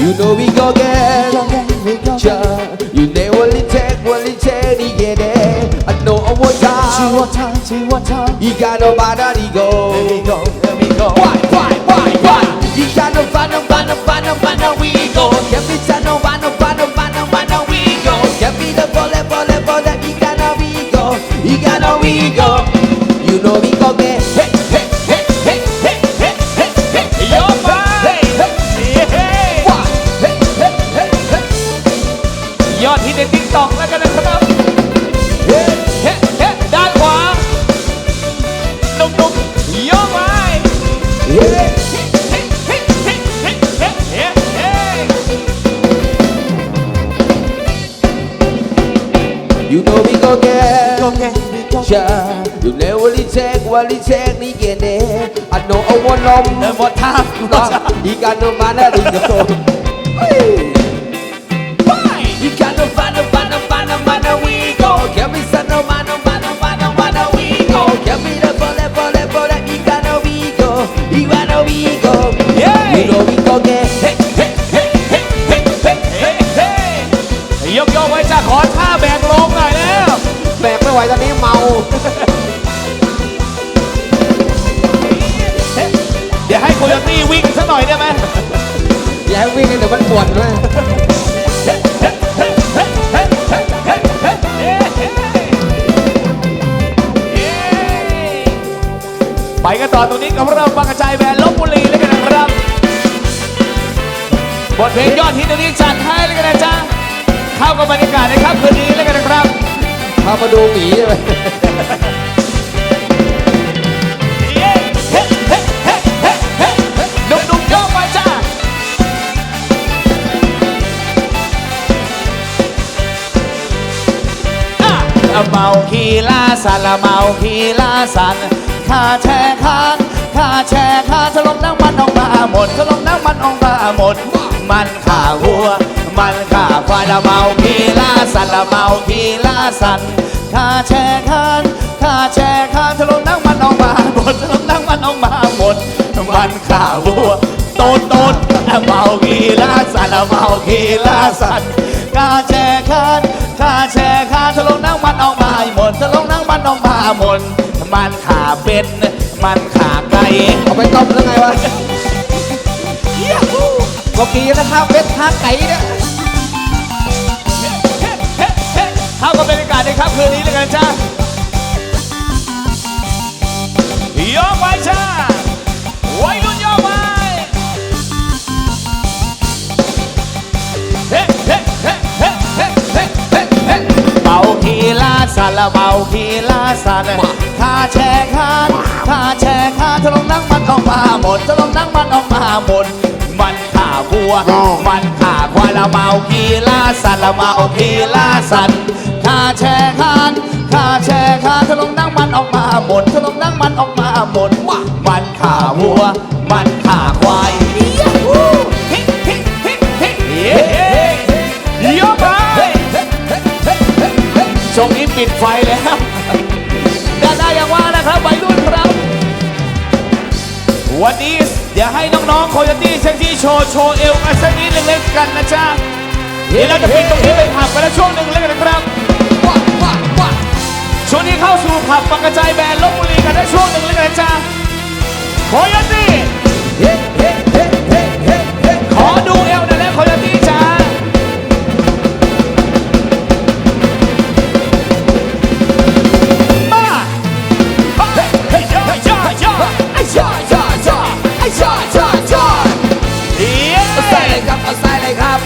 You know we go get it. You know what it take, what it take to get it. I know I want time. She want time, she want time. You got no body to go. Let me go, let me go. Why, why, why, why? You got no body, no body, body, we go. อกแล้วกันนะครับ Hey เฮ้เฮ้ด้านขวานุ่มๆโยกไป Yeah เฮ้เฮ้เฮ้เฮ้เฮ้เฮ้เฮ้เฮ้ You know we go get Yeah You never only take only take ni get it I know I want ลมเดินหมดทาง You got no man at the go You You know we go get Hey hey hey hey hey hey เฮ้เฮ้ยกยกไว้จ้าขอท่าแบกลงหน่อยแล้ว แบกไม่ไหวตอนนี้เมาเดี๋ยวให้โคโยตี้วิ่งสักหน่อยได้ไหมอย่าให้วิ่งเลยเดี๋ยวมันปวดด้วยไปกันต่อตรงนี้กับเราฟังกระจายแบรนด์ลบากับบรรยากาศในค่ำคืนนี้แล้วกันนะครับพามาดูหมีใช่ไหมเย้เฮ้เฮ้เฮ้เฮ้เฮ้หนุ่มๆโยกไปจ้าอะเมาคีลาสันละเมาคีลาสันข้าแช่คานข้าแช่คานถลมน้ำมันออกมาหมดถลมน้ำมันออกมาหมด มันข่าวัว มันข่าควายละเมาคีลาสันละเมาคีลาสันข้าแช่คานข้าแช่คานถลมน้ำมันออกมาหมดถลมน้ำมันออกมาหมดมันข่าวัวโตนโตนเมาคีลาสันละเมาคีลาสันข้าแช่คานข้าแช่คานถลมน้ำมันออกมาหมดถลมน้ำมันออกมาหมดมันขาเป็น มันขาไก่เอาไปต้มแล้วไงวะเมื่อกี้นะครับเวททาไก่เนี่ย นนี้เลยกันจ้าโยกไปจ้าวัยรุ่นโยกไปเฮ้เฮ้เฮ้เฮ้เฮ้เฮ้เฮ้เฮ้เมาทีลาสันละเมาทีลาสันข้าแช่คานข้าแช่คานถลงนั่งมันออกมาหมดถลงนั่งมันออกมาหมดมันข่าวัว มันข่าควายละเมากีลาสันละเมากีลาสัน มันออกมาหมดถลงนั่งมันออกมาหมดมันข่าวัว มันข่าควายเยอะไปช่วงนี้ปิดไฟแล้วด้านหน้าอย่างว่านะครับวัยรุ่นครับ วันนี้เดี๋ยวให้น้องๆโคโยตี้เซ็กซี่โชว์โชว์เอวกันสักนิดหนึ่งเล่นกันนะจ๊ะเดี๋ยวเราจะปิดตรงนี้ไปผับกันแล้วช่วงหนึ่งเล่นกันนะครับ เข้าสู่ผับปังกระจายแบรนด์ลบบุรีกันได้ช่วงหนึ่งเล่นกันนะจ๊ะโคโยตี้เฮ้เฮ้เฮ้เฮ้เฮ้ขอดูเอวหน่อยนะโคโยตี้จ้ามาเฮ้ยเฮ้ยย่อย่อย่อไอ้ชาชาชาไอ้ชาชาชาเย้เอาใส่เลยครับเอาใส่เลยครับ